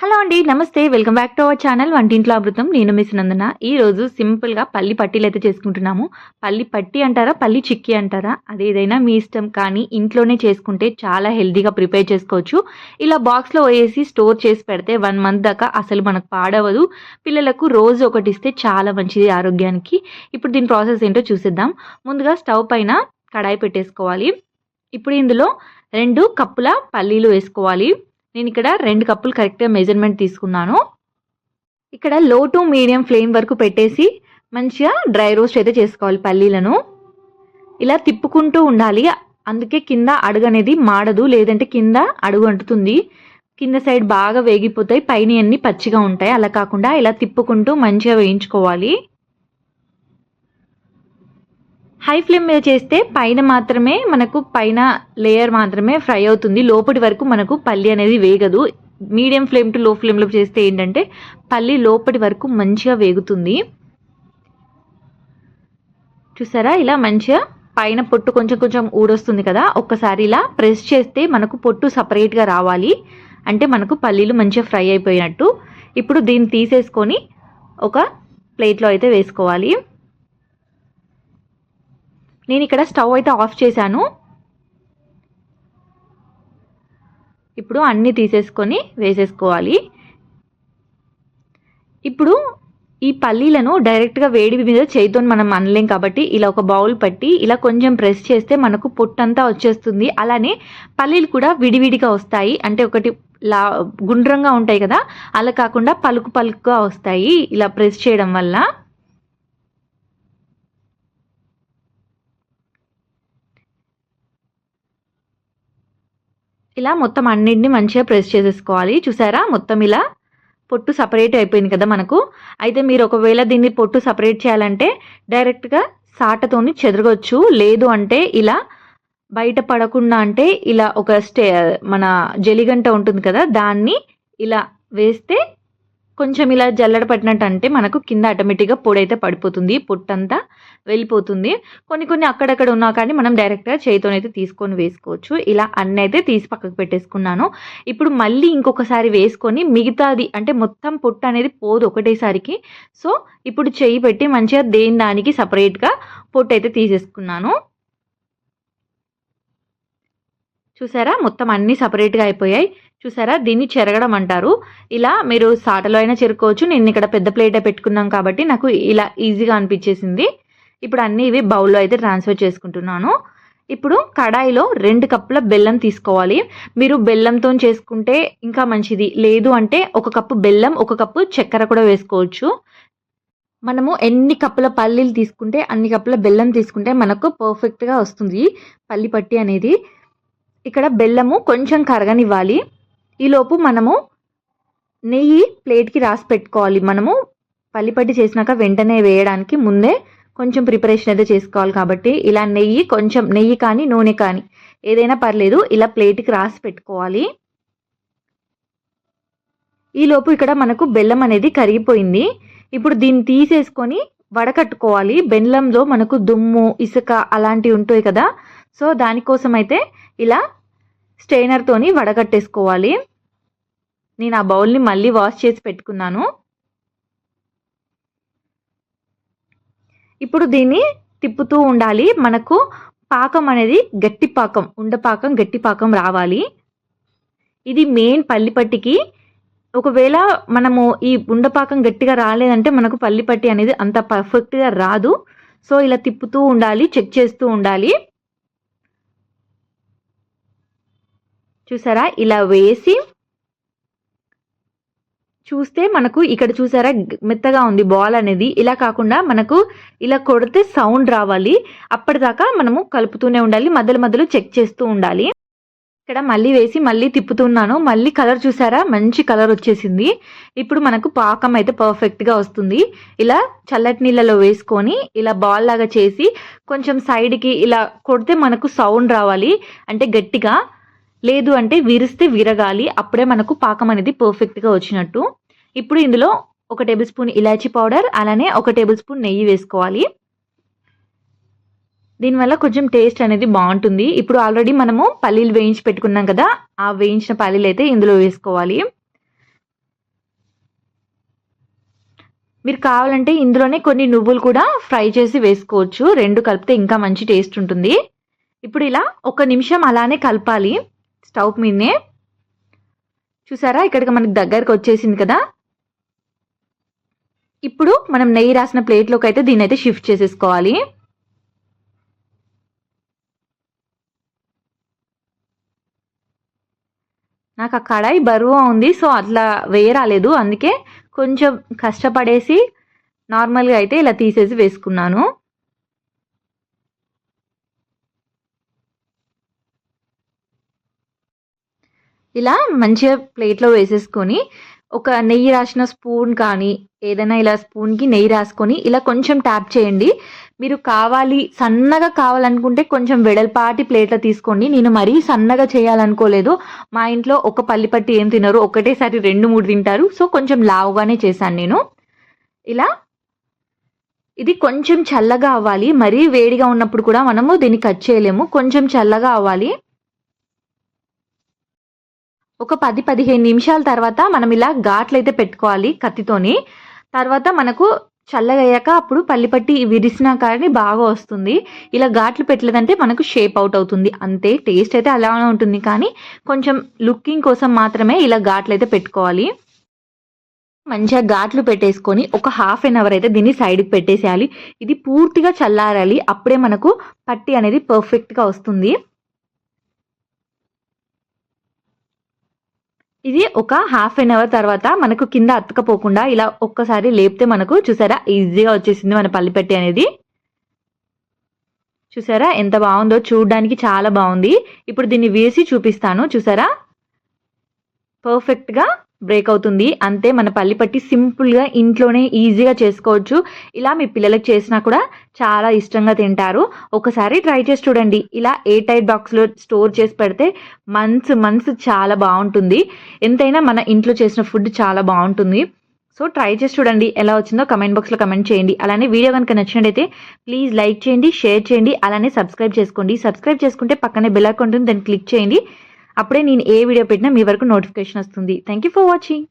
Hello అండి నమస్తే. Welcome back to our channel వంటింట్లో అమృతం. నేను మిస్ నందన ఈ రోజు పల్లి పట్టీలు అయితే చేసుకుంటున్నాము. పల్లి పట్టి అంటారా పల్లి చిక్కీ అంటారా? అదేదైనా మీ ఇష్టం. కానీ ఇంట్లోనే చేసుకుంటే చాలా హెల్తీగా ప్రిపేర్ చేసుకోవచ్చు. ఇలా బాక్స్లో వేసి స్టోర్ చేసి పెడితే వన్ మంత్ దాకా అసలు మనకు పాడవదు. పిల్లలకు రోజు ఒకటి ఇస్తే చాలా మంచిది ఆరోగ్యానికి. ఇప్పుడు దీని ప్రాసెస్ ఏంటో చూసేద్దాం. ముందుగా స్టవ్ పైన కడాయి పెట్టేసుకోవాలి. ఇప్పుడు ఇందులో రెండు కప్పుల పల్లీలు వేసుకోవాలి. నేను ఇక్కడ రెండు కప్పులు కరెక్ట్గా మెజర్మెంట్ తీసుకున్నాను. ఇక్కడ లో టు మీడియం ఫ్లేమ్ వరకు పెట్టేసి మంచిగా డ్రై రోస్ట్ అయితే చేసుకోవాలి పల్లీలను. ఇలా తిప్పుకుంటూ ఉండాలి. అందుకే కింద అడుగు అనేది మాడదు లేదంటే కింద అడుగు అంటుతుంది. కింద సైడ్ బాగా వేగిపోతాయి పైన అన్ని పచ్చిగా ఉంటాయి. అలా కాకుండా ఇలా తిప్పుకుంటూ మంచిగా వేయించుకోవాలి. హై ఫ్లేమ్ మీద చేస్తే పైన మాత్రమే మనకు పైన లేయర్ మాత్రమే ఫ్రై అవుతుంది. లోపటి వరకు మనకు పల్లి అనేది వేగదు. మీడియం ఫ్లేమ్ టు లో ఫ్లేమ్లో చేస్తే ఏంటంటే పల్లి లోపటి వరకు మంచిగా వేగుతుంది. చూసారా? ఇలా మంచిగా పైన పొట్టు కొంచెం కొంచెం ఊడొస్తుంది కదా. ఒక్కసారి ఇలా ప్రెస్ చేస్తే మనకు పొట్టు సపరేట్గా రావాలి. అంటే మనకు పల్లీలు మంచిగా ఫ్రై అయిపోయినట్టు. ఇప్పుడు దీన్ని తీసేసుకొని ఒక ప్లేట్లో అయితే వేసుకోవాలి. నేను ఇక్కడ స్టవ్ అయితే ఆఫ్ చేశాను. ఇప్పుడు అన్నీ తీసేసుకొని వేసేసుకోవాలి. ఇప్పుడు ఈ పల్లీలను డైరెక్ట్గా వేడి మీద చేయితో మనం అనలేం కాబట్టి ఇలా ఒక బౌల్ పట్టి ఇలా కొంచెం ప్రెస్ చేస్తే మనకు పొట్టంతా వచ్చేస్తుంది. అలానే పల్లీలు కూడా విడివిడిగా వస్తాయి. అంటే ఒకటి లా గుండ్రంగా ఉంటాయి కదా అలా కాకుండా పలుకు పలుకుగా వస్తాయి ఇలా ప్రెస్ చేయడం వల్ల. ఇలా మొత్తం అన్నింటిని మంచిగా ప్రెస్ చేసేసుకోవాలి. చూసారా? మొత్తం ఇలా పొట్టు సపరేట్ అయిపోయింది కదా మనకు. అయితే మీరు ఒకవేళ దీన్ని పొట్టు సపరేట్ చేయాలంటే డైరెక్ట్గా సాటతోని చెదరగొచ్చు. లేదు అంటే ఇలా బయట పడకుండా అంటే ఇలా ఒక స్టే మన జలిగంట ఉంటుంది కదా దాన్ని ఇలా వేస్తే కొంచెం ఇలా జల్లడ పట్టినట్టు అంటే మనకు కింద ఆటోమేటిక్గా పొడి అయితే పడిపోతుంది పొట్టంతా వెళ్ళిపోతుంది. కొన్ని కొన్ని అక్కడక్కడ ఉన్నా కానీ మనం డైరెక్ట్గా చేయితోనైతే తీసుకొని వేసుకోవచ్చు. ఇలా అన్నీ అయితే తీసి పక్కకు పెట్టేసుకున్నాను. ఇప్పుడు మళ్ళీ ఇంకొకసారి వేసుకొని మిగతాది అంటే మొత్తం పొట్టు అనేది పోదు ఒకటేసారికి. సో ఇప్పుడు చేయి పెట్టి మంచిగా దేని దానికి సపరేట్గా పొట్టు అయితే తీసేసుకున్నాను. చూసారా? మొత్తం అన్నీ సపరేట్గా అయిపోయాయి. చూసారా? దీన్ని చెరగడం అంటారు. ఇలా మీరు సాటలో అయినా చెరుకోవచ్చు నేను ఇక్కడ పెద్ద ప్లేటే పెట్టుకున్నాం కాబట్టి నాకు ఇలా ఈజీగా అనిపించేసింది. ఇప్పుడు అన్నీ ఇవి బౌల్లో అయితే ట్రాన్స్ఫర్ చేసుకుంటున్నాను. ఇప్పుడు కడాయిలో రెండు కప్పుల బెల్లం తీసుకోవాలి. మీరు బెల్లంతో చేసుకుంటే ఇంకా మంచిది. లేదు అంటే ఒక కప్పు బెల్లం ఒక కప్పు చక్కెర కూడా వేసుకోవచ్చు. మనము ఎన్ని కప్పుల పల్లీలు తీసుకుంటే అన్ని కప్పుల బెల్లం తీసుకుంటే మనకు పర్ఫెక్ట్గా వస్తుంది. పల్లి పట్టి అనేది. ఇక్కడ బెల్లము కొంచెం కరగనివ్వాలి. ఈలోపు మనము నెయ్యి ప్లేట్కి రాసి పెట్టుకోవాలి. మనము పల్లిపట్టి చేసినాక వెంటనే వేయడానికి ముందే కొంచెం ప్రిపరేషన్ అయితే చేసుకోవాలి కాబట్టి ఇలా నెయ్యి కొంచెం నెయ్యి కానీ నూనె కానీ ఏదైనా పర్లేదు ఇలా ప్లేట్కి రాసి పెట్టుకోవాలి. ఈలోపు ఇక్కడ మనకు బెల్లం అనేది కరిగిపోయింది. ఇప్పుడు దీన్ని తీసేసుకొని వడకట్టుకోవాలి. బెల్లంలో మనకు దుమ్ము ఇసుక అలాంటివి ఉంటాయి కదా సో దానికోసం అయితే ఇలా స్ట్రైనర్తోని వడగట్టేసుకోవాలి. నేను ఆ బౌల్ని మళ్ళీ వాష్ చేసి పెట్టుకున్నాను. ఇప్పుడు దీన్ని తిప్పుతూ ఉండాలి. మనకు పాకం అనేది గట్టి పాకం ఉండపాకం గట్టి పాకం రావాలి. ఇది మెయిన్ పల్లిపట్టికి ఒకవేళ మనము ఈ ఉండపాకం గట్టిగా రాలేదంటే మనకు పల్లిపట్టి అనేది అంత పర్ఫెక్ట్గా రాదు. సో ఇలా తిప్పుతూ ఉండాలి చెక్ చేస్తూ ఉండాలి. చూసారా? ఇలా వేసి చూస్తే మనకు ఇక్కడ చూసారా? మెత్తగా ఉంది బాల్ అనేది. ఇలా కాకుండా మనకు ఇలా కొడితే సౌండ్ రావాలి. అప్పటిదాకా మనము కలుపుతూనే ఉండాలి. మధ్యలో మధ్యలో చెక్ చేస్తూ ఉండాలి. ఇక్కడ మళ్ళీ వేసి మళ్ళీ తిప్పుతున్నాను. మళ్ళీ కలర్ చూసారా? మంచి కలర్ వచ్చేసింది. ఇప్పుడు మనకు పాకం అయితే పర్ఫెక్ట్గా వస్తుంది. ఇలా చల్లటి నీళ్ళలో వేసుకొని ఇలా బాల్ లాగా చేసి కొంచెం సైడ్కి ఇలా కొడితే మనకు సౌండ్ రావాలి. అంటే గట్టిగా లేదు అంటే విరిస్తే విరగాలి అప్పుడే మనకు పాకం అనేది పర్ఫెక్ట్గా వచ్చినట్టు. ఇప్పుడు ఇందులో ఒక టేబుల్ స్పూన్ ఇలాచీ పౌడర్ అలానే ఒక టేబుల్ స్పూన్ నెయ్యి వేసుకోవాలి. దీనివల్ల కొంచెం టేస్ట్ అనేది బాగుంటుంది. ఇప్పుడు ఆల్రెడీ మనము పల్లీలు వేయించి పెట్టుకున్నాం కదా ఆ వేయించిన పల్లీలు అయితే ఇందులో వేసుకోవాలి. మీరు కావాలంటే ఇందులోనే కొన్ని నువ్వులు కూడా ఫ్రై చేసి వేసుకోవచ్చు. రెండు కలిపితే ఇంకా మంచి టేస్ట్ ఉంటుంది. ఇప్పుడు ఇలా ఒక నిమిషం అలానే కలపాలి. స్టవ్ మీదనే. చూసారా? ఇక్కడికి మనకి దగ్గరకు వచ్చేసింది కదా? ఇప్పుడు మనం నెయ్యి రాసిన ప్లేట్లోకి అయితే దీన్ని అయితే షిఫ్ట్ చేసేసుకోవాలి. నాకు ఆ కడాయి బరువు ఉంది సో అట్లా వేయరాలేదు. అందుకే కొంచెం కష్టపడేసి నార్మల్గా అయితే ఇలా తీసేసి వేసుకున్నాను. ఇలా మంచిగా ప్లేట్లో వేసేసుకొని ఒక నెయ్యి రాసిన స్పూన్ కానీ ఏదైనా ఇలా స్పూన్కి నెయ్యి రాసుకొని ఇలా కొంచెం ట్యాప్ చేయండి. మీరు కావాలి సన్నగా కావాలనుకుంటే కొంచెం వెడల్పాటి ప్లేట్లో తీసుకోండి. నేను మరీ సన్నగా చేయాలనుకోలేదు. మా ఇంట్లో ఒక పల్లిపట్టి ఏం తినరు ఒకటేసారి రెండు మూడు తింటారు. సో కొంచెం లావుగానే చేశాను నేను. ఇలా ఇది కొంచెం చల్లగా అవ్వాలి. మరీ వేడిగా ఉన్నప్పుడు కూడా మనము దీన్ని కట్ చేయలేము. కొంచెం చల్లగా అవ్వాలి. ఒక పది పదిహేను నిమిషాల తర్వాత మనం ఇలా ఘాట్లు అయితే పెట్టుకోవాలి కత్తితోని. తర్వాత మనకు చల్లగయ్యాక అప్పుడు పల్లిపట్టి విరిసినా కానీ బాగా వస్తుంది. ఇలా ఘాట్లు పెట్టలేదంటే మనకు షేప్ అవుట్ అవుతుంది. అంతే టేస్ట్ అయితే అలానే ఉంటుంది. కానీ కొంచెం లుకింగ్ కోసం మాత్రమే ఇలా ఘాట్లు అయితే పెట్టుకోవాలి. మంచిగా ఘాట్లు పెట్టేసుకొని ఒక హాఫ్ అన్ అవర్ అయితే దీన్ని సైడ్కి పెట్టేసేయాలి. ఇది పూర్తిగా చల్లారాలి. అప్పుడే మనకు పట్టి అనేది పర్ఫెక్ట్గా వస్తుంది. ఇది ఒక హాఫ్ అన్ అవర్ తర్వాత మనకు కింద అతకపోకుండా ఇలా ఒక్కసారి లేపితే మనకు చూసారా? ఈజీగా వచ్చేసింది మన పల్లిపెట్టి అనేది. చూసారా? ఎంత బాగుందో? చూడడానికి చాలా బాగుంది. ఇప్పుడు దీన్ని వేసి చూపిస్తాను. చూసారా? పర్ఫెక్ట్గా బ్రేక్ అవుతుంది అంతే మన పల్లి పట్టి సింపుల్గా ఇంట్లోనే ఈజీగా చేసుకోవచ్చు. ఇలా మీ పిల్లలకు చేసినా కూడా చాలా ఇష్టంగా తింటారు. ఒకసారి ట్రై చేసి చూడండి. ఇలా ఏ టైట్ బాక్స్లో స్టోర్ చేసి పెడితే మంత్స్ మంత్స్ చాలా బాగుంటుంది. ఎంతైనా మన ఇంట్లో చేసిన ఫుడ్ చాలా బాగుంటుంది. సో ట్రై చేసి చూడండి. ఎలా వచ్చిందో కమెంట్ బాక్స్లో కమెంట్ చేయండి. అలానే వీడియో కనుక నచ్చినట్టయితే ప్లీజ్ లైక్ చేయండి షేర్ చేయండి అలానే సబ్స్క్రైబ్ చేసుకోండి. సబ్స్క్రైబ్ చేసుకుంటే పక్కనే బెల్ అకౌంట్ ఉంటుంది. దాన్ని క్లిక్ చేయండి. అప్పుడే నేను ఏ వీడియో పెట్టినా మీ వరకు నోటిఫికేషన్ వస్తుంది. Thank you for watching